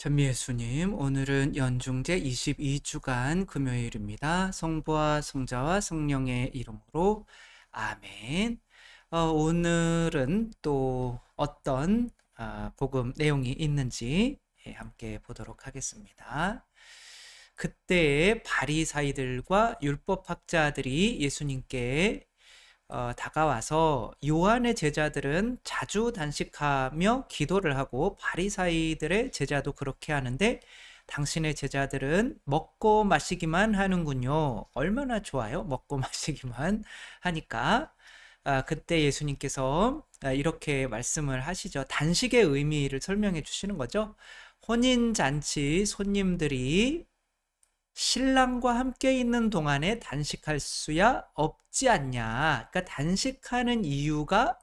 전미예수님, 오늘은 연중제 22주간 금요일입니다. 성부와 성자와 성령의 이름으로 아멘. 어, 오늘은 또 어떤 아, 복음 내용이 있는지 예, 함께 보도록 하겠습니다. 그때 바리사이들과 율법학자들이 예수님께 어, 다가와서 요한의 제자들은 자주 단식하며 기도를 하고 바리사이들의 제자도 그렇게 하는데 당신의 제자들은 먹고 마시기만 하는군요. 얼마나 좋아요? 먹고 마시기만 하니까. 아, 그때 예수님께서 아, 이렇게 말씀을 하시죠. 단식의 의미를 설명해 주시는 거죠. 혼인 잔치 손님들이 신랑과 함께 있는 동안에 단식할 수야 없지 않냐. 그러니까 단식하는 이유가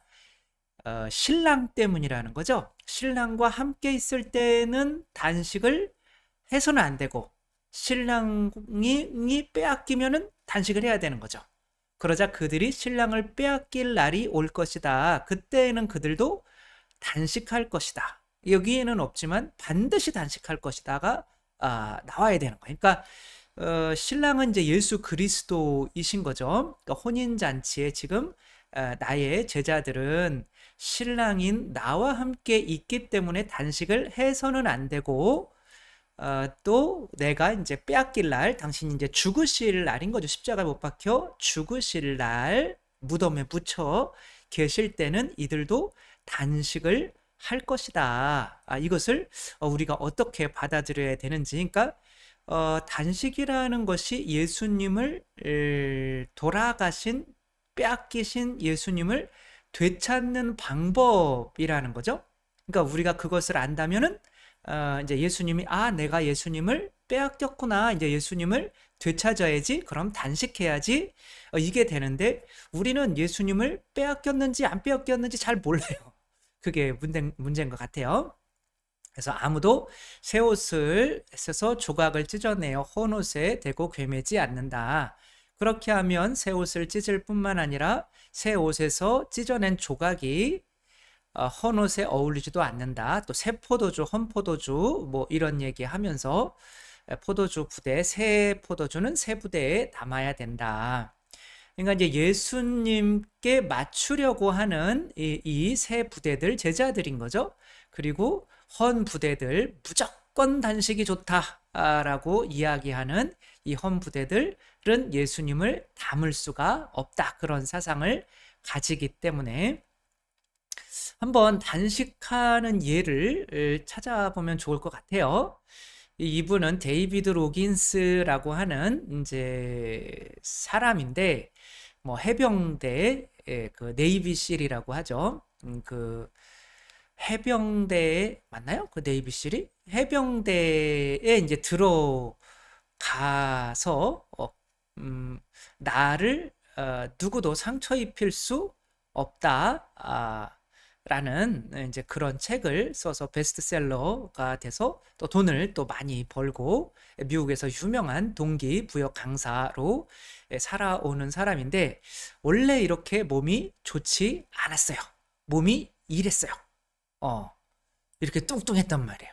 어, 신랑 때문이라는 거죠. 신랑과 함께 있을 때는 단식을 해서는 안 되고 신랑이 빼앗기면은 단식을 해야 되는 거죠. 그러자 그들이 신랑을 빼앗길 날이 올 것이다. 그때에는 그들도 단식할 것이다. 여기에는 없지만 반드시 단식할 것이다가 아, 나와야 되는 거예요. 그러니까 어, 신랑은 이제 예수 그리스도이신 거죠. 그러니까 혼인 잔치에 지금 어, 나의 제자들은 신랑인 나와 함께 있기 때문에 단식을 해서는 안 되고 어, 또 내가 이제 빼앗길 날 당신이 이제 죽으실 날인 거죠. 십자가 못 박혀 죽으실 날 무덤에 묻혀 계실 때는 이들도 단식을 할 것이다. 아, 이것을 어, 우리가 어떻게 받아들여야 되는지. 그러니까 어, 단식이라는 것이 예수님을 돌아가신 빼앗기신 예수님을 되찾는 방법이라는 거죠. 그러니까 우리가 그것을 안다면은 어, 이제 예수님이 아 내가 예수님을 빼앗겼구나 이제 예수님을 되찾아야지 그럼 단식해야지 어, 이게 되는데 우리는 예수님을 빼앗겼는지 안 빼앗겼는지 잘 몰라요. 그게 문제, 문제인 것 같아요. 그래서 아무도 새 옷을 써서 조각을 찢어내어 헌 옷에 대고 괴매지 않는다. 그렇게 하면 새 옷을 찢을 뿐만 아니라 새 옷에서 찢어낸 조각이 어, 헌옷에 어울리지도 않는다. 또 새 포도주, 헌 포도주 뭐 이런 얘기 하면서 포도주 부대, 새 포도주는 새 부대에 담아야 된다. 그러니까 이제 예수님께 맞추려고 하는 이 세 부대들 제자들인 거죠. 그리고 헌 부대들 무조건 단식이 좋다라고 이야기하는 이 헌 부대들은 예수님을 담을 수가 없다 그런 사상을 가지기 때문에 한번 단식하는 예를 찾아보면 좋을 것 같아요. 이분은 데이비드 로긴스라고 하는 이제 사람인데 뭐 해병대 그 네이비실이라고 하죠. 음, 그 해병대 맞나요? 그 네이비실이 해병대에 이제 들어가서 어, 음, 나를 어, 누구도 상처 입힐 수 없다. 아, 라는 이제 그런 책을 써서 베스트셀러가 돼서 또 돈을 또 많이 벌고 미국에서 유명한 동기 부역 강사로 살아오는 사람인데 원래 이렇게 몸이 좋지 않았어요. 몸이 이랬어요. 어, 이렇게 뚱뚱했단 말이에요.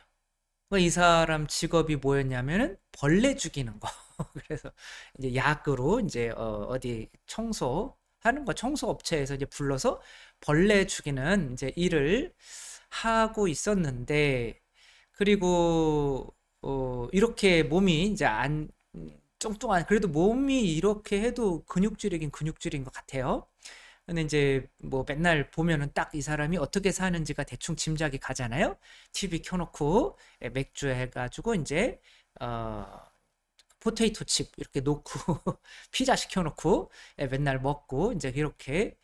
이 사람 직업이 뭐였냐면은 벌레 죽이는 거. 그래서 이제 약으로 이제 어, 디 청소 하는 거 청소 업체에서 이제 불러서 벌레 죽이는 이제 일을 하고 있었는데 그리고 어 이렇게 몸이 이제 안 뚱뚱한 그래도 몸이 이렇게 해도 근육질이긴 근육질인 것 같아요. 근데 이제 뭐 맨날 보면은 딱 이 사람이 어떻게 사는지가 대충 짐작이 가잖아요. TV 켜놓고 예, 맥주 해가지고 이제 어 포테이토 칩 이렇게 놓고 피자 시켜놓고 예, 맨날 먹고 이제 이렇게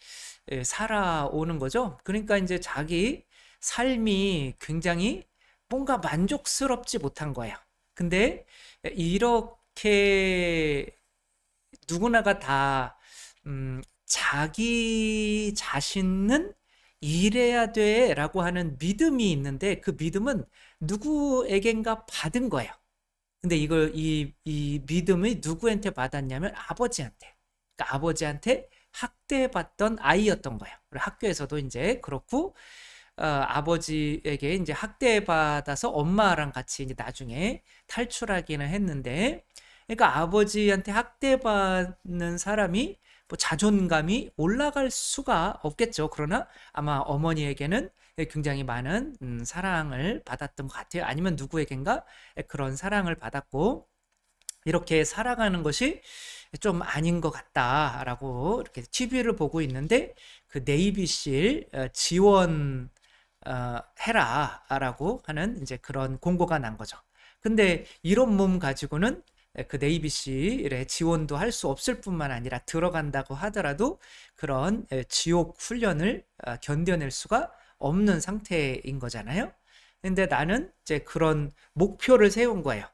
예, 살아오는 거죠. 그러니까 이제 자기 삶이 굉장히 뭔가 만족스럽지 못한 거예요. 근데 이렇게 누구나가 다 음, 자기 자신은 이래야 돼라고 하는 믿음이 있는데 그 믿음은 누구에겐가 받은 거예요. 근데 이걸 이, 이 믿음이 누구한테 받았냐면 아버지한테. 그러니까 아버지한테 학대받던 아이였던 거예요. 학교에서도 이제 그렇고 어, 아버지에게 이제 학대받아서 엄마랑 같이 이제 나중에 탈출하기는 했는데, 그러니까 아버지한테 학대받는 사람이 뭐 자존감이 올라갈 수가 없겠죠. 그러나 아마 어머니에게는 굉장히 많은 음, 사랑을 받았던 것 같아요. 아니면 누구에겐가 그런 사랑을 받았고, 이렇게 살아가는 것이 좀 아닌 것 같다라고 이렇게 TV를 보고 있는데 그 네이비실 어, 지원 어, 해라라고 하는 이제 그런 공고가 난 거죠. 근데 이런 몸 가지고는 그 네이비실에 지원도 할 수 없을 뿐만 아니라 들어간다고 하더라도 그런 지옥 훈련을 어, 견뎌낼 수가 없는 상태인 거잖아요. 근데 나는 이제 그런 목표를 세운 거예요.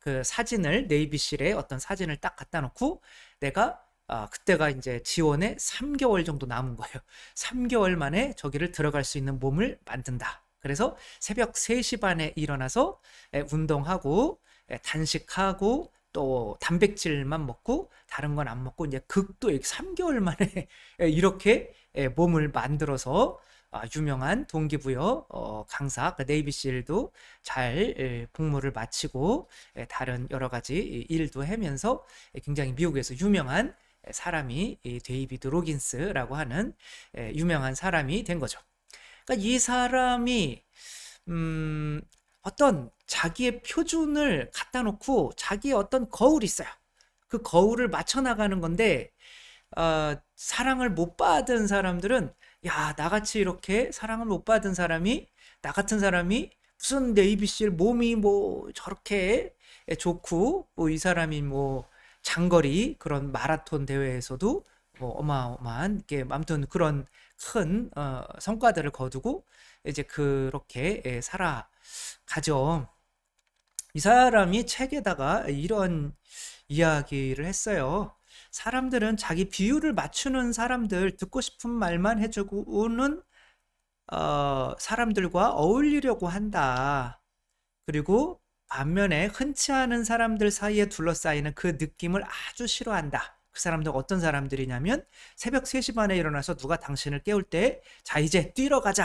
그 사진을 네이비실에 어떤 사진을 딱 갖다 놓고 내가 어, 그때가 이제 지원에 3개월 정도 남은 거예요. 3개월 만에 저기를 들어갈 수 있는 몸을 만든다. 그래서 새벽 3시 반에 일어나서 에, 운동하고 에, 단식하고 또 단백질만 먹고 다른 건 안 먹고 이제 극도 3개월 만에 이렇게 몸을 만들어서 아, 유명한 동기부여 어, 강사 그 네이비 실도 잘 복무를 마치고 다른 여러 가지 일도 하면서 굉장히 미국에서 유명한 사람이 데이비드 로긴스라고 하는 유명한 사람이 된 거죠. 그러니까 이 사람이 음, 어떤 자기의 표준을 갖다 놓고 자기의 어떤 거울이 있어요. 그 거울을 맞춰 나가는 건데 어, 사랑을 못 받은 사람들은 야, 나같이 이렇게 사랑을 못 받은 사람이, 나 같은 사람이 무슨 네이비실 몸이 뭐 저렇게 좋고, 뭐 이 사람이 뭐 장거리 그런 마라톤 대회에서도 뭐 어마어마한, 게 아무튼 그런 큰 어, 성과들을 거두고 이제 그렇게 예, 살아가죠. 이 사람이 책에다가 이런 이야기를 했어요. 사람들은 자기 비율을 맞추는 사람들 듣고 싶은 말만 해주고는 어, 사람들과 어울리려고 한다. 그리고 반면에 흔치 않은 사람들 사이에 둘러싸이는 그 느낌을 아주 싫어한다. 그 사람들 어떤 사람들이냐면 새벽 3시 반에 일어나서 누가 당신을 깨울 때 자 이제 뛰러 가자.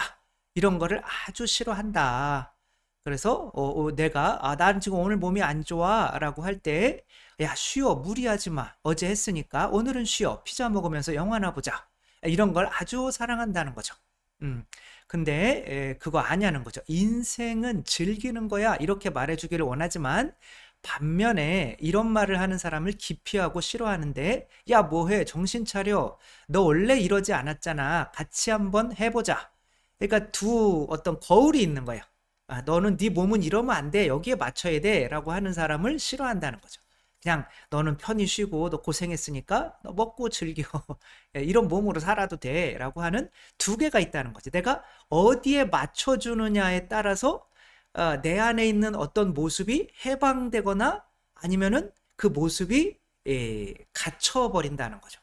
이런 거를 아주 싫어한다. 그래서 어, 어, 내가 아, 난 지금 오늘 몸이 안 좋아라고 할 때 야 쉬어. 무리하지 마. 어제 했으니까 오늘은 쉬어. 피자 먹으면서 영화나 보자. 이런 걸 아주 사랑한다는 거죠. 음. 근데 에, 그거 아니하는 거죠. 인생은 즐기는 거야. 이렇게 말해주기를 원하지만 반면에 이런 말을 하는 사람을 기피하고 싫어하는데 야 뭐해 정신 차려 너 원래 이러지 않았잖아 같이 한번 해보자. 그러니까 두 어떤 거울이 있는 거예요. 아, 너는 네 몸은 이러면 안 돼. 여기에 맞춰야 돼. 라고 하는 사람을 싫어한다는 거죠. 그냥 너는 편히 쉬고 너 고생했으니까 너 먹고 즐겨. 예, 이런 몸으로 살아도 돼. 라고 하는 두 개가 있다는 거지. 내가 어디에 맞춰주느냐에 따라서 어, 내 안에 있는 어떤 모습이 해방되거나 아니면은 그 모습이 예, 갇혀버린다는 거죠.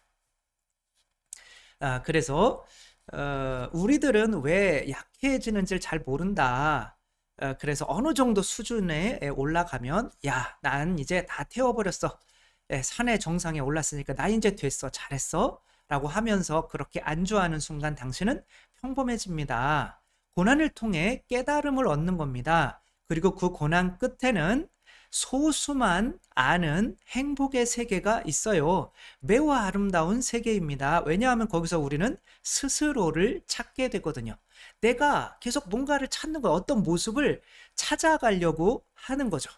아, 그래서 어, 우리들은 왜 약해지는지를 잘 모른다. 어, 그래서 어느 정도 수준에 올라가면 야, 난 이제 다 태워버렸어. 예, 산의 정상에 올랐으니까 나 이제 됐어. 잘했어. 라고 하면서 그렇게 안주하는 순간 당신은 평범해집니다. 고난을 통해 깨달음을 얻는 겁니다. 그리고 그 고난 끝에는 소수만 아는 행복의 세계가 있어요. 매우 아름다운 세계입니다. 왜냐하면 거기서 우리는 스스로를 찾게 되거든요. 내가 계속 뭔가를 찾는 거야. 어떤 모습을 찾아가려고 하는 거죠.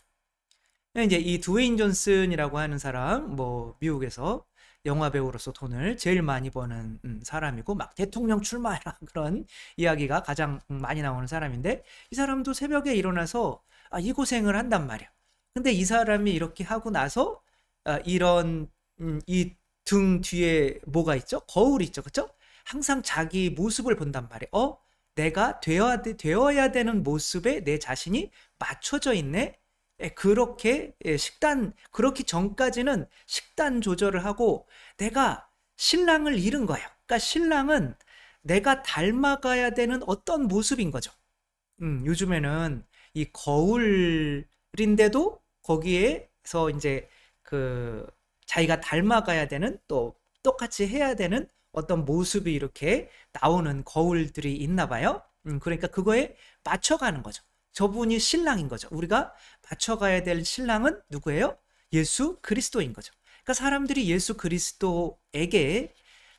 이제 이 드웨인 존슨이라고 하는 사람, 뭐 미국에서 영화 배우로서 돈을 제일 많이 버는 음, 사람이고 막 대통령 출마해라 그런 이야기가 가장 많이 나오는 사람인데 이 사람도 새벽에 일어나서 아, 이 고생을 한단 말이야. 근데 이 사람이 이렇게 하고 나서 아, 이런 음, 이등 뒤에 뭐가 있죠? 거울이 있죠, 그렇죠? 항상 자기 모습을 본단 말이에요. 어? 내가 되어야, 되어야 되는 모습에 내 자신이 맞춰져 있네. 예, 그렇게 예, 식단 그렇기 전까지는 식단 조절을 하고 내가 신랑을 잃은 거예요. 그러니까 신랑은 내가 닮아가야 되는 어떤 모습인 거죠. 음, 요즘에는 이 거울인데도 거기에서 이제 그 자기가 닮아가야 되는 또 똑같이 해야 되는 어떤 모습이 이렇게 나오는 거울들이 있나 봐요. 음, 그러니까 그거에 맞춰가는 거죠. 저분이 신랑인 거죠. 우리가 맞춰가야 될 신랑은 누구예요? 예수 그리스도인 거죠. 그러니까 사람들이 예수 그리스도에게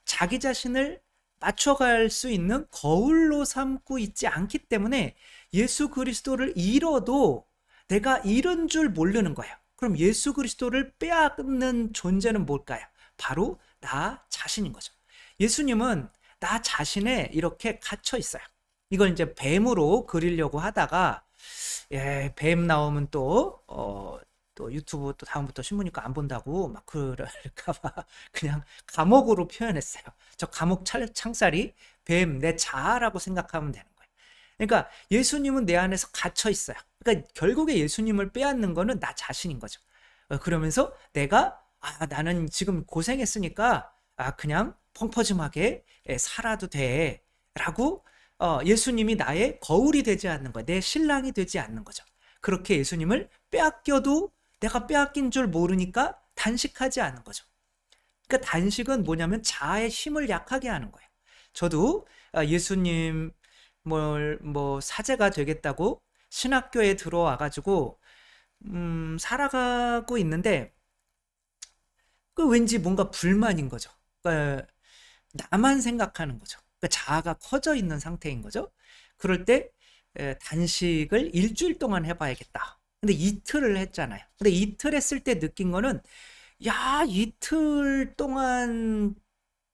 자기 자신을 맞춰갈 수 있는 거울로 삼고 있지 않기 때문에 예수 그리스도를 잃어도 내가 잃은 줄 모르는 거예요. 그럼 예수 그리스도를 빼앗는 존재는 뭘까요? 바로 나 자신인 거죠. 예수님은 나 자신에 이렇게 갇혀 있어요. 이걸 이제 뱀으로 그리려고 하다가 예, 뱀 나오면 또 어, 또 유튜브 또 다음부터 신문니까 안 본다고 막 그럴까봐 그냥 감옥으로 표현했어요. 저 감옥 창살이 뱀 내 자아라고 생각하면 되는 거예요. 그러니까 예수님은 내 안에서 갇혀 있어요. 그러니까 결국에 예수님을 빼앗는 거는 나 자신인 거죠. 어, 그러면서 내가 아 나는 지금 고생했으니까 아 그냥 펑퍼짐하게 예, 살아도 돼 라고 어, 예수님이 나의 거울이 되지 않는 거예요. 내 신랑이 되지 않는 거죠. 그렇게 예수님을 빼앗겨도 내가 빼앗긴 줄 모르니까 단식하지 않은 거죠. 그러니까 단식은 뭐냐면 자아의 힘을 약하게 하는 거예요. 저도 아, 예수님 뭘 뭐 사제가 되겠다고 신학교에 들어와 가지고 음, 살아가고 있는데 그 왠지 뭔가 불만인 거죠. 그러니까 나만 생각하는 거죠. 그러니까 자아가 커져 있는 상태인 거죠. 그럴 때 단식을 일주일 동안 해봐야겠다. 근데 이틀을 했잖아요. 근데 이틀 했을 때 느낀 거는 야 이틀 동안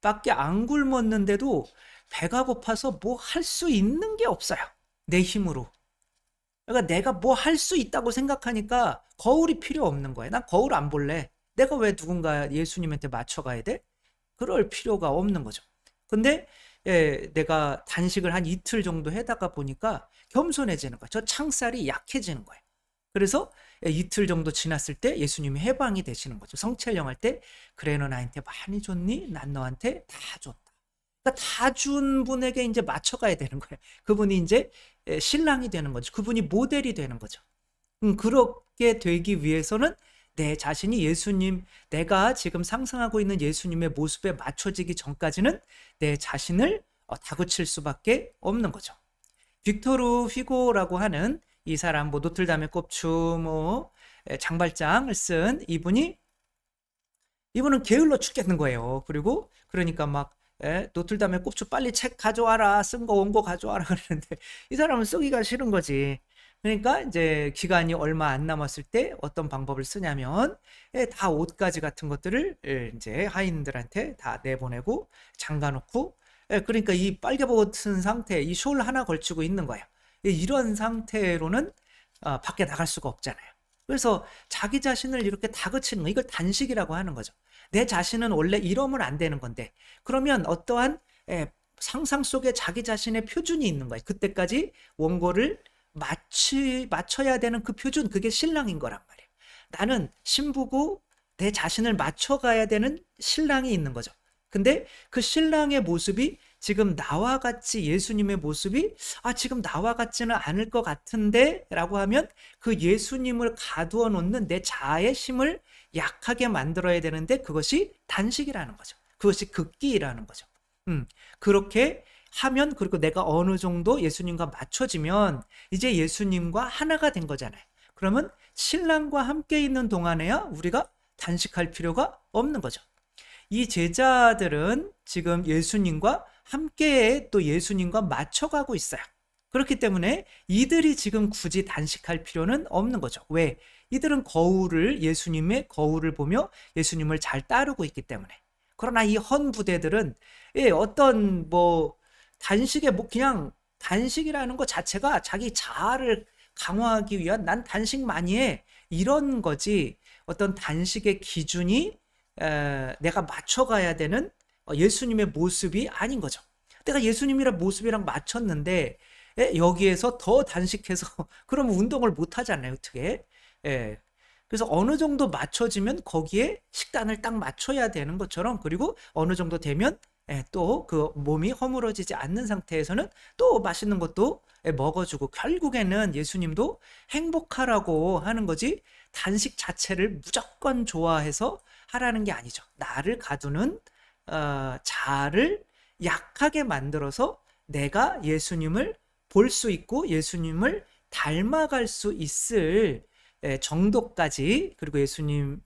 밖에 안 굶었는데도 배가 고파서 뭐 할 수 있는 게 없어요. 내 힘으로. 그러니까 내가 뭐 할 수 있다고 생각하니까 거울이 필요 없는 거예요. 난 거울 안 볼래. 내가 왜 누군가 예수님한테 맞춰가야 돼? 그럴 필요가 없는 거죠. 근데 예, 내가 단식을 한 이틀 정도 해다가 보니까 겸손해지는 거예요. 저 창살이 약해지는 거예요. 그래서 이틀 정도 지났을 때 예수님이 해방이 되시는 거죠. 성찰령 할 때 그래 너 나한테 많이 줬니? 난 너한테 다 줬다. 그러니까 다 준 분에게 이제 맞춰가야 되는 거예요. 그분이 이제 신랑이 되는 거죠. 그분이 모델이 되는 거죠. 음, 그렇게 되기 위해서는 내 자신이 예수님, 내가 지금 상상하고 있는 예수님의 모습에 맞춰지기 전까지는 내 자신을 어, 다그칠 수밖에 없는 거죠. 빅토르 휘고라고 하는 이 사람 뭐 노틀담의 꼽추 뭐 장발장을 쓴 이분이 이분은 게을러 죽겠는 거예요. 그리고 그러니까 막 에, 노틀담의 꼽추 빨리 책 가져와라 쓴거 원고 가져와라 그러는데 이 사람은 쓰기가 싫은 거지. 그러니까 이제 기간이 얼마 안 남았을 때 어떤 방법을 쓰냐면 다 옷가지 같은 것들을 이제 하인들한테 다 내보내고 잠가놓고 그러니까 이 빨개벗은 상태 이숄 하나 걸치고 있는 거예요. 이런 상태로는 어, 밖에 나갈 수가 없잖아요. 그래서 자기 자신을 이렇게 다그치는 거, 이걸 단식이라고 하는 거죠. 내 자신은 원래 이러면 안 되는 건데, 그러면 어떠한 에, 상상 속에 자기 자신의 표준이 있는 거예요. 그때까지 원고를 맞추, 맞춰야 되는 그 표준, 그게 신랑인 거란 말이에요. 나는 신부고 내 자신을 맞춰가야 되는 신랑이 있는 거죠. 근데 그 신랑의 모습이 지금 나와 같이 예수님의 모습이 아 지금 나와 같지는 않을 것 같은데 라고 하면 그 예수님을 가두어 놓는 내 자아의 힘을 약하게 만들어야 되는데 그것이 단식이라는 거죠. 그것이 극기라는 거죠. 음, 그렇게 하면 그리고 내가 어느 정도 예수님과 맞춰지면 이제 예수님과 하나가 된 거잖아요. 그러면 신랑과 함께 있는 동안에야 우리가 단식할 필요가 없는 거죠. 이 제자들은 지금 예수님과 함께 또 예수님과 맞춰가고 있어요. 그렇기 때문에 이들이 지금 굳이 단식할 필요는 없는 거죠. 왜? 이들은 거울을 예수님의 거울을 보며 예수님을 잘 따르고 있기 때문에. 그러나 이 헌 부대들은 예, 어떤 뭐 단식에 뭐 그냥 단식이라는 것 자체가 자기 자아를 강화하기 위한 난 단식 많이 해 이런 거지 어떤 단식의 기준이 에, 내가 맞춰가야 되는 어, 예수님의 모습이 아닌 거죠. 내가 예수님이랑 모습이랑 맞췄는데 에, 여기에서 더 단식해서 그러면 운동을 못 하잖아요. 어떻게? 예. 그래서 어느 정도 맞춰지면 거기에 식단을 딱 맞춰야 되는 것처럼 그리고 어느 정도 되면 예, 또 그 몸이 허물어지지 않는 상태에서는 또 맛있는 것도 예, 먹어주고 결국에는 예수님도 행복하라고 하는 거지 단식 자체를 무조건 좋아해서 하라는 게 아니죠. 나를 가두는 어, 자아를 약하게 만들어서 내가 예수님을 볼 수 있고 예수님을 닮아갈 수 있을 예, 정도까지 그리고 예수님과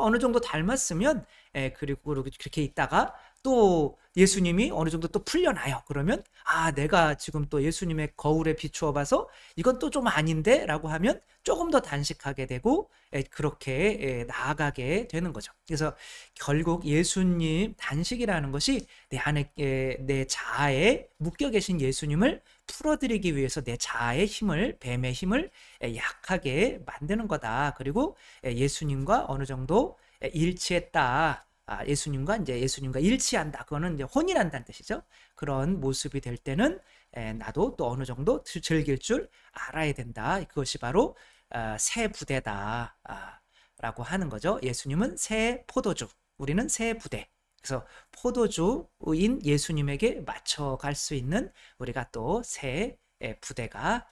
어느 정도 닮았으면 예, 그리고 그렇게 있다가 또 예수님이 어느 정도 또 풀려나요. 그러면 아 내가 지금 또 예수님의 거울에 비추어 봐서 이건 또 좀 아닌데라고 하면 조금 더 단식하게 되고 예, 그렇게 예, 나아가게 되는 거죠. 그래서 결국 예수님 단식이라는 것이 내 안에 예, 내 자아에 묶여 계신 예수님을 풀어드리기 위해서 내 자아의 힘을 뱀의 힘을 예, 약하게 만드는 거다. 그리고 예, 예수님과 어느 정도 예, 일치했다. 아, 예수님과 이제 예수님과 일치한다. 그거는 이제 혼인한다는 뜻이죠. 그런 모습이 될 때는 에, 나도 또 어느 정도 즐- 즐길 줄 알아야 된다. 그것이 바로 아, 새 부대다. 아, 라고 하는 거죠. 예수님은 새 포도주, 우리는 새 부대. 그래서 포도주인 예수님에게 맞춰갈 수 있는 우리가 또 새 부대가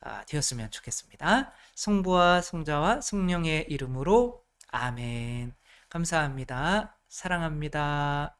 아, 되었으면 좋겠습니다. 성부와 성자와 성령의 이름으로 아멘. 감사합니다. 사랑합니다.